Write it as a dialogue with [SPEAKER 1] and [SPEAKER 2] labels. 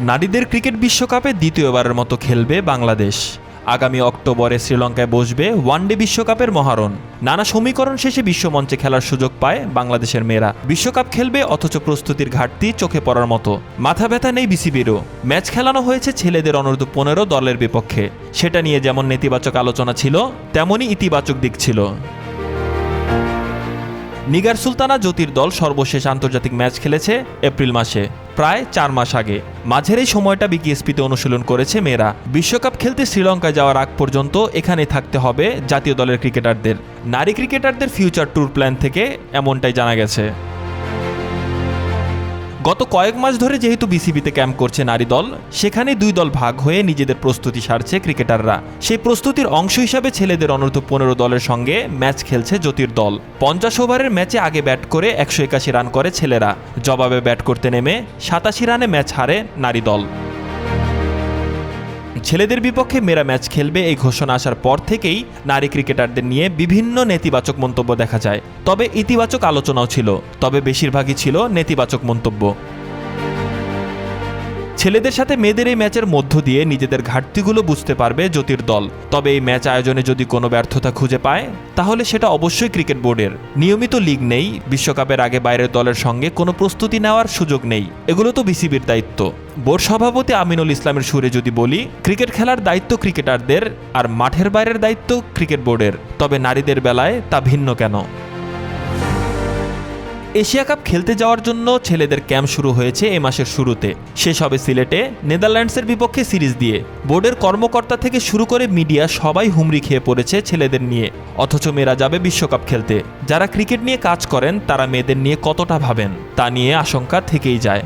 [SPEAKER 1] নারীদের ক্রিকেট বিশ্বকাপে দ্বিতীয়বারের মতো খেলবে বাংলাদেশ। আগামী অক্টোবরে শ্রীলঙ্কায় বসবে ওয়ানডে বিশ্বকাপের মহারণ। নানা সমীকরণ শেষে বিশ্বমঞ্চে খেলার সুযোগ পায় বাংলাদেশের মেয়েরা। বিশ্বকাপ খেলবে অথচ প্রস্তুতির ঘাটতি চোখে পড়ার মতো। মাথা ব্যথা নেই বিসিবিরও। ম্যাচ খেলানো হয়েছে ছেলেদের অনূর্ধ্ব পনেরো দলের বিপক্ষে। সেটা নিয়ে যেমন নেতিবাচক আলোচনা ছিল, তেমনই ইতিবাচক দিক ছিল। নিগার সুলতানা জ্যোতির দল সর্বশেষ আন্তর্জাতিক ম্যাচ খেলেছে এপ্রিল মাসে। প্রায় চার মাস আগে। মাঝের এই সময়টা বিকেএসপিতে অনুশীলন করেছে মেয়েরা। বিশ্বকাপ খেলতে শ্রীলঙ্কায় যাওয়ার আগ পর্যন্ত এখানে থাকতে হবে জাতীয় দলের ক্রিকেটারদের। নারী ক্রিকেটারদের ফিউচার ট্যুর প্ল্যান থেকে এমনটাই জানা গেছে। গত কয়েক মাস ধরে যেহেতু বিসিবিতে ক্যাম্প করছে নারী দল, সেখানে দুই দল ভাগ হয়ে নিজেদের প্রস্তুতি সারছে ক্রিকেটাররা। সেই প্রস্তুতির অংশ হিসাবে ছেলেদের অনূর্ধ্ব পনেরো দলের সঙ্গে ম্যাচ খেলছে জ্যোতির দল। পঞ্চাশ ওভারের ম্যাচে আগে ব্যাট করে একশো একাশি রান করে ছেলেরা। জবাবে ব্যাট করতে নেমে সাতাশি রানে ম্যাচ হারে নারী দল। ছেলেদের বিপক্ষে মেয়েরা ম্যাচ খেলবে এই ঘোষণা আসার পর থেকেই নারী ক্রিকেটারদের নিয়ে বিভিন্ন নেতিবাচক মন্তব্য দেখা যায়। তবে ইতিবাচক আলোচনাও ছিল, তবে বেশিরভাগই ছিল নেতিবাচক মন্তব্য। ছেলেদের সাথে মেয়েদের এই ম্যাচের মধ্য দিয়ে নিজেদের ঘাটতিগুলো বুঝতে পারবে জ্যোতির দল। তবে এই ম্যাচ আয়োজনে যদি কোনো ব্যর্থতা খুঁজে পায়, তাহলে সেটা অবশ্যই ক্রিকেট বোর্ডের। নিয়মিত লিগ নেই, বিশ্বকাপের আগে বাইরের দলের সঙ্গে কোনো প্রস্তুতি নেওয়ার সুযোগ নেই। এগুলো তো বিসিবির দায়িত্ব। বোর্ড সভাপতি আমিনুল ইসলামের সুরে যদি বলি, ক্রিকেট খেলার দায়িত্ব ক্রিকেটারদের আর মাঠের বাইরের দায়িত্ব ক্রিকেট বোর্ডের। তবে নারীদের বেলায় তা ভিন্ন কেন? এশিয়া কাপ খেলতে যাওয়ার জন্য ছেলেদের ক্যাম্প শুরু হয়েছে এ মাসের শুরুতে। শেষ হবে সিলেটে, নেদারল্যান্ডসের বিপক্ষে সিরিজ দিয়ে। বোর্ডের কর্মকর্তা থেকে শুরু করে মিডিয়া সবাই হুমড়ি খেয়ে পড়েছে ছেলেদের নিয়ে। অথচ মেয়েরা যাবে বিশ্বকাপ খেলতে। যারা ক্রিকেট নিয়ে কাজ করেন, তারা মেয়েদের নিয়ে কতটা ভাবেন, তা নিয়ে আশঙ্কা থেকেই যায়।